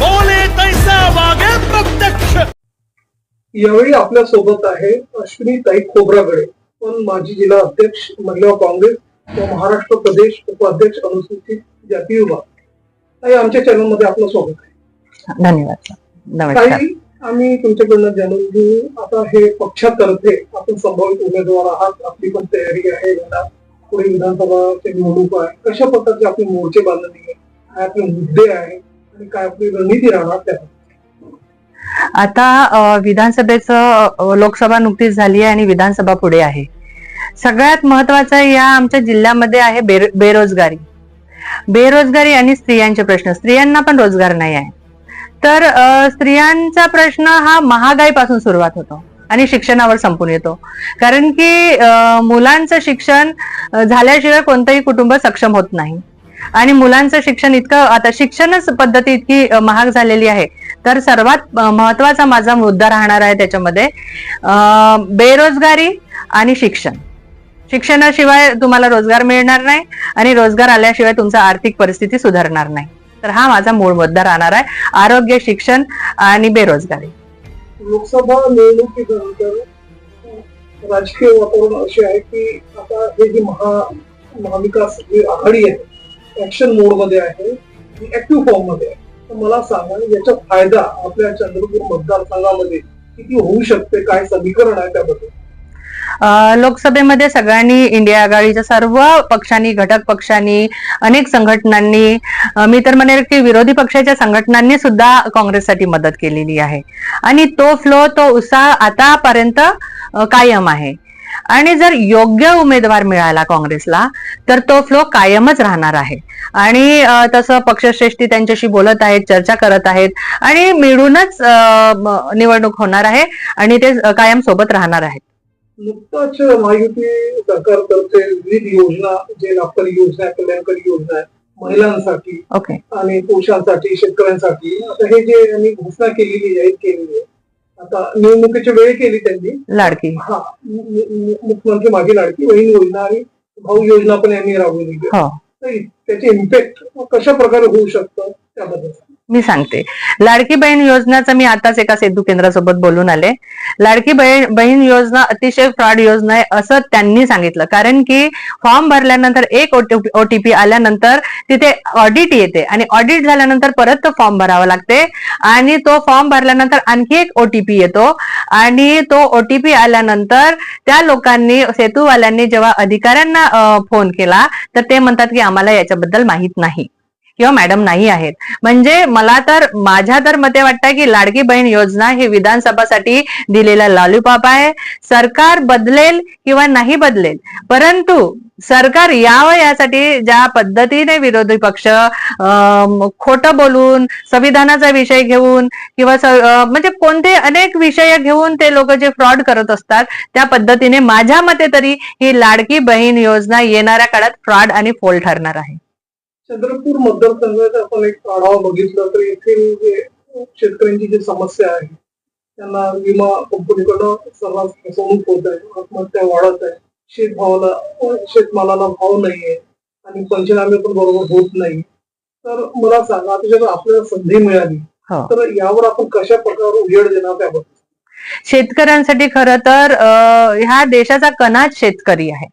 बोले तैसा वागे प्रत्यक्ष। यावेळी आपल्यासोबत आहे अश्विनी ताई खोबरागडे पण माजी जिल्हा अध्यक्ष महिला काँग्रेस व महाराष्ट्र प्रदेश उपाध्यक्ष अनुसूचित जाती विभाग. ताई आमच्या चॅनलमध्ये आपलं स्वागत आहे. धन्यवाद. ताई आम्ही तुमच्याकडनं जाणून घेऊ आता हे पक्षातर्फे आपण संभावित उमेदवार आहात आपली पण तयारी आहे पुढे विधानसभाचे निवडणूक आहे. कशा प्रकारचे आपले मोर्चे बांधणी आहे? आपले मुद्दे आहेत आणि काय आपली रणनीती राहणार त्या आता विधानसभेचं लोकसभा नुकतीच झाली आहे आणि विधानसभा पुढे आहे. सगळ्यात महत्वाचं या आमच्या जिल्ह्यामध्ये आहे बेर, बेरोजगारी. बेरोजगारी आणि स्त्रियांचे प्रश्न. स्त्रियांना पण रोजगार नाही आहे. तर स्त्रियांचा प्रश्न हा महागाईपासून सुरुवात होतो आणि शिक्षणावर संपून येतो. कारण की मुलांचं शिक्षण झाल्याशिवाय कोणतंही कुटुंब सक्षम होत नाही. आणि मुलांचं शिक्षण इतकं आता शिक्षणच पद्धती इतकी महाग झालेली आहे. तर सर्वात महत्त्वाचा माझा मुद्दा राहणार आहे त्याच्यामध्ये बेरोजगारी आणि शिक्षण. शिक्षणाशिवाय तुम्हाला रोजगार मिळणार नाही आणि रोजगार आल्याशिवाय तुमचा आर्थिक परिस्थिती सुधारणार नाही. तर हा माझा मूळ मुद्दा राहणार आहे आरोग्य शिक्षण आणि बेरोजगारी. लोकसभा निवडणुकीनंतर राजकीय वातावरण असे आहे की आता हे जी महा महाविकास जी आघाडी आहे ऍक्शन मोडमध्ये आहे ऍक्टिव्ह फॉर्ममध्ये आहे. तर मला सांगा याचा फायदा आपल्या चंद्रपूर मतदारसंघामध्ये किती होऊ शकते? काय समीकरण आहे त्याबद्दल लोकसभेमध्ये सगळ्यांनी इंडिया आघाडीच्या सर्व पक्षांनी घटक पक्षांनी अनेक संघटनांनी मी तर म्हणेल की विरोधी पक्षाच्या संघटनांनी सुद्धा काँग्रेससाठी मदत केलेली आहे. आणि तो फ्लो तो उत्साह आतापर्यंत कायम आहे. आणि जर योग्य उमेदवार मिळाला काँग्रेसला तर तो फ्लो कायमच राहणार आहे. आणि तसं पक्षश्रेष्ठी त्यांच्याशी बोलत आहेत चर्चा करत आहेत आणि मिळूनच निवडणूक होणार आहे आणि ते कायम सोबत राहणार आहेत. नुकताच महायुती सरकारतर्फे विविध योजना जे लाभकारी योजना आहे, कल्याणकारी योजना आहे महिलांसाठी ओके. आणि पुरुषांसाठी शेतकऱ्यांसाठी आता हे जे घोषणा केलेली जाहीर केलेली आहे आता निवडणुकीची वेळ केली त्यांनी लाडकी हा मुख्यमंत्री माझी लाडकी बहीण योजना आणि भाऊ योजना पण यांनी राबवली. हो तर त्याचे इम्पॅक्ट कशा प्रकारे होऊ शकतं त्याबद्दल. मी सांगते लाडकी बहीण योजनाचं मी आताच एका सेतू केंद्रासोबत बोलून आले लाडकी बहीण योजना अतिशय फ्रॉड योजना आहे असं त्यांनी सांगितलं कारण की फॉर्म भरल्यानंतर एक ओटीपी आल्यानंतर तिथे ऑडिट येते आणि ऑडिट झाल्यानंतर परत तो फॉर्म भरावा लागते आणि तो फॉर्म भरल्यानंतर आणखी एक ओटीपी येतो आणि तो ओटीपी आल्यानंतर त्या लोकांनी सेतूवाल्यांनी जेव्हा अधिकाऱ्यांना फोन केला तर ते म्हणतात की आम्हाला याच्याबद्दल माहीत नाही किंवा मॅडम नाही आहेत. म्हणजे मला तर माझ्या तर मते वाटतं की लाडकी बहीण योजना ही विधानसभासाठी दिलेला लालूपाप आहे. सरकार बदलेल किंवा नाही बदलेल. परंतु सरकार यावं यासाठी ज्या पद्धतीने विरोधी पक्ष खोटं बोलून संविधानाचा विषय घेऊन किंवा म्हणजे कोणते अनेक विषय घेऊन ते लोक जे फ्रॉड करत असतात त्या पद्धतीने माझ्या मते तरी ही लाडकी बहीण योजना येणाऱ्या काळात फ्रॉड आणि फोल ठरणार आहे. चंद्रपूर मतदारसंघाचा आपण एक आढावा बघितला तर येथील जे शेतकऱ्यांची जी समस्या आहे त्यांना विमा कंपनीकडनं सर्वात फसवणूक होत आहे आत्महत्या वाढत आहे. शेतभावाला शेतमालाला भाव नाहीये आणि पंचनामे पण बरोबर होत नाही. तर मला सांगा आता जेव्हा आपल्याला संधी मिळाली. हो. तर यावर आपण कशा प्रकारे उजेड देणार त्याबद्दल? शेतकऱ्यांसाठी खरं तर ह्या देशाचा कणाच शेतकरी आहे.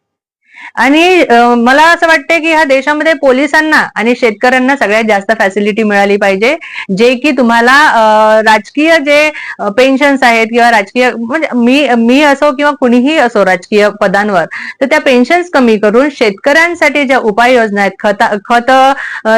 आणि मला असं वाटतं की ह्या देशामध्ये पोलिसांना आणि शेतकऱ्यांना सगळ्यात जास्त फॅसिलिटी मिळाली पाहिजे जे की तुम्हाला राजकीय जे पेन्शन्स आहेत किंवा राजकीय म्हणजे मी मी असो किंवा कुणीही असो राजकीय पदांवर तर त्या पेन्शन्स कमी करून शेतकऱ्यांसाठी ज्या उपाययोजना आहेत खत खत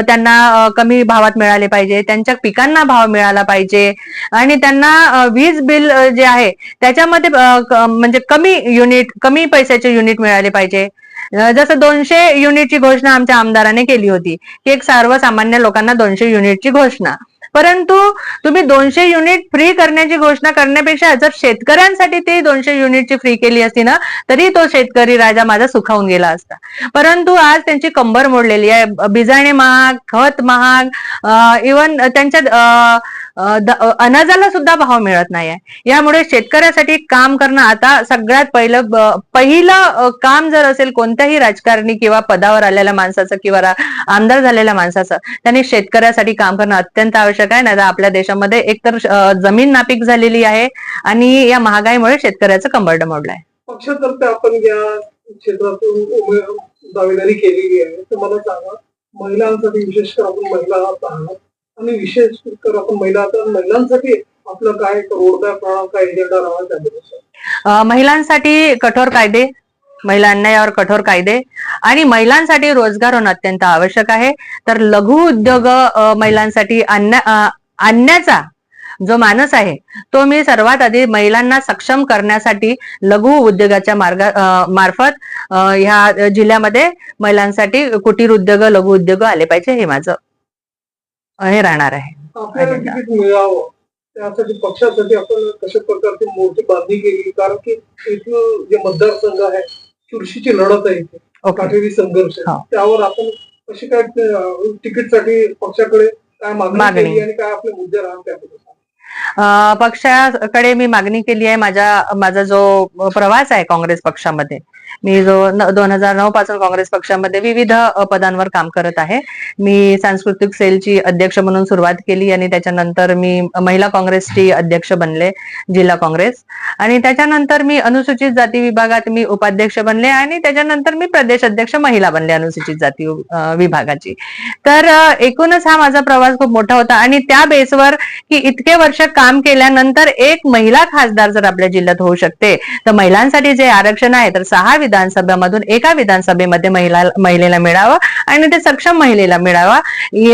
त्यांना कमी भावात मिळाले पाहिजे त्यांच्या पिकांना भाव मिळाला पाहिजे आणि त्यांना वीज बिल जे आहे त्याच्यामध्ये म्हणजे कमी युनिट कमी पैशाचे युनिट मिळाले पाहिजे. जसं दोनशे युनिटची घोषणा आमच्या आमदाराने केली होती की एक सर्वसामान्य लोकांना दोनशे युनिटची घोषणा. परंतु तुम्ही दोनशे युनिट फ्री करण्याची घोषणा करण्यापेक्षा जर शेतकऱ्यांसाठी ते दोनशे युनिटची फ्री केली असती ना तरी तो शेतकरी राजा माझा सुखावून गेला असता. परंतु आज त्यांची कंबर मोडलेली आहे. बिजाणे महाग खत महाग इवन त्यांच्या अं अनाजाला सुद्धा भाव मिळत नाहीये. यामुळे शेतकऱ्यासाठी काम करणं आता सगळ्यात पहिलं पहिलं काम जर असेल कोणत्याही राजकारणी किंवा पदावर आलेल्या माणसाचं किंवा आमदार झालेल्या माणसाचं त्यांनी शेतकऱ्यासाठी काम करणं अत्यंत आवश्यक आहे. नाही आपल्या देशामध्ये एकतर जमीन नापीक झालेली आहे आणि या महागाईमुळे शेतकऱ्याचं कंबरड मोडलंय पक्षातर्फे आपण या क्षेत्रातून दावेदारी केलेली आहे. तर मला सांगा महिलांसाठी विशेष करून महिला आहात आणि विशेष तर आपण महिला महिलांसाठी आपलं काय रोडमॅप राहणार काय एजेंडा राहणार महिलांसाठी कठोर कायदे महिला अन्यायावर कठोर कायदे आणि महिलांसाठी रोजगार होणं अत्यंत आवश्यक आहे. तर लघु उद्योग महिलांसाठी आणण्या आणण्याचा जो मानस आहे तो मी सर्वात आधी महिलांना सक्षम करण्यासाठी लघु उद्योगाच्या मार्गा मार्फत ह्या जिल्ह्यामध्ये महिलांसाठी कुटीर उद्योग लघु उद्योग आले पाहिजे हे माझं. हे राहणार आहे. त्यासाठी पक्षासाठी आपण कशा प्रकारची मोठी बांधणी केली? कारण की इथलं जे मतदारसंघ आहे चुरशीची लढत आहे इथे. काटेरी संघर्ष. त्यावर आपण कशी काय तिकीटसाठी पक्षाकडे काय मागणी. केली आणि काय आपले मुद्दे त्याबद्दल. अ, पक्षाकडे मी मागणी केली आहे. माझ्या माझा जो प्रवास आहे काँग्रेस पक्षामध्ये मी जो दोन हजार नऊ पासून काँग्रेस पक्षामध्ये विविध पदांवर काम करत आहे. मी सांस्कृतिक सेलची अध्यक्ष म्हणून सुरुवात केली आणि त्याच्यानंतर मी महिला काँग्रेसची अध्यक्ष बनले जिल्हा काँग्रेस. आणि त्याच्यानंतर मी अनुसूचित जाती विभागात मी उपाध्यक्ष बनले आणि त्याच्यानंतर मी प्रदेश अध्यक्ष महिला बनले अनुसूचित जाती विभागाची. तर एकूणच हा माझा प्रवास खूप मोठा होता आणि त्या बेसवर की इतके वर्ष काम केल्यानंतर एक महिला खासदार जर आपल्या जिल्ह्यात होऊ शकते तर महिलांसाठी जे आरक्षण आहे तर सहा विधानसभामधून एका विधानसभेमध्ये महिला महिलेला मिळावं आणि ते सक्षम महिलेला मिळावा.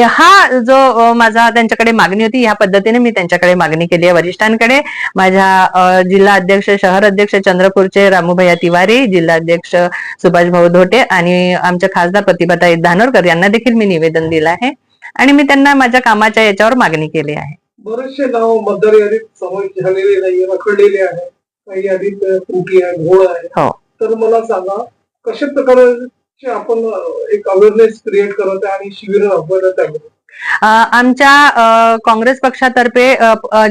हा जो माझा त्यांच्याकडे मागणी होती ह्या पद्धतीने मी त्यांच्याकडे मागणी केली आहे वरिष्ठांकडे. माझ्या जिल्हा अध्यक्ष शहर अध्यक्ष चंद्रपूरचे रामूभैया तिवारी जिल्हा अध्यक्ष सुभाष भाऊ धोटे आणि आमच्या खासदार प्रतिभाताई धानोरकर यांना देखील मी निवेदन दिलं आहे आणि मी त्यांना माझ्या कामाच्या याच्यावर मागणी केली आहे. बरेचसे नाव मतदार यादीत समावेश झालेले नाही रखडलेले आहे काही यादीत त्रुटी आहे घोळ आहे हो. तर मला सांगा कशा प्रकारचे आपण एक अवेअरनेस क्रिएट करत आहे आणि शिबिर राबवत आहे? आमच्या काँग्रेस पक्षातर्फे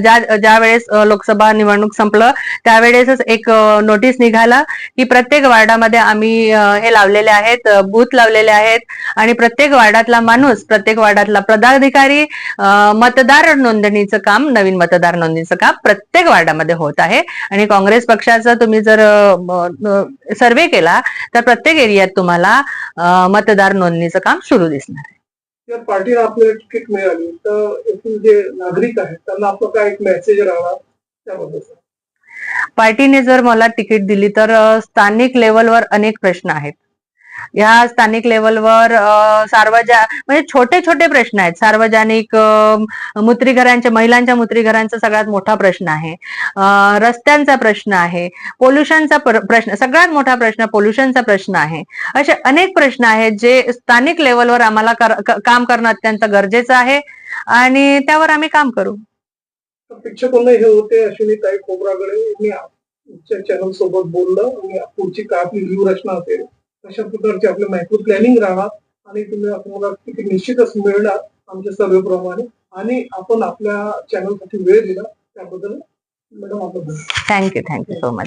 ज्या ज्या वेळेस लोकसभा निवडणूक संपलं त्यावेळेसच एक नोटीस निघाला की प्रत्येक वार्डामध्ये आम्ही हे लावलेले आहेत बूथ लावलेले आहेत आणि प्रत्येक वार्डातला माणूस प्रत्येक वार्डातला पदाधिकारी मतदार नोंदणीचं काम नवीन मतदार नोंदणीचं काम प्रत्येक वार्डामध्ये होत आहे आणि काँग्रेस पक्षाचं तुम्ही जर सर्वे केला तर प्रत्येक एरियात तुम्हाला मतदार नोंदणीचं काम सुरू दिसणार आहे. जर पार्टीला आपल्याला तिकीट मिळाली. तर येथील जे नागरिक आहेत त्यांना आपला काय एक मेसेज राहणार त्याबद्दल? पार्टीने जर मला तिकीट दिली तर स्थानिक लेवलवर अनेक प्रश्न आहेत. या स्थानिक लेवलवर सार्वजा म्हणजे छोटे छोटे प्रश्न आहेत. सार्वजनिक मूत्रीघरांच्या महिलांच्या मूत्रीघरांचा सगळ्यात मोठा प्रश्न आहे. रस्त्यांचा प्रश्न आहे. पोल्युशनचा प्रश्न सगळ्यात मोठा प्रश्न पोल्युशनचा प्रश्न आहे. असे अनेक प्रश्न आहेत जे स्थानिक लेवलवर आम्हाला कर- काम करणं अत्यंत गरजेचं आहे आणि त्यावर आम्ही काम करू. प्रेक्षकांना हे होते अश्विनी ताई खोबरागडे मी आमच्या चॅनल सोबत बोललं. आणि पुढची काय आपली व्ह्यू रचना असेल अशा प्रकारची आपली मायक्रो प्लॅनिंग राहणार आणि तुम्ही आपल्याला तिकीट निश्चितच मिळणार आमच्या सर्वेप्रमाणे. आणि आपण आपल्या चॅनलसाठी वेळ दिला त्याबद्दल मॅडम आपण थँक्यू थँक्यू सो मच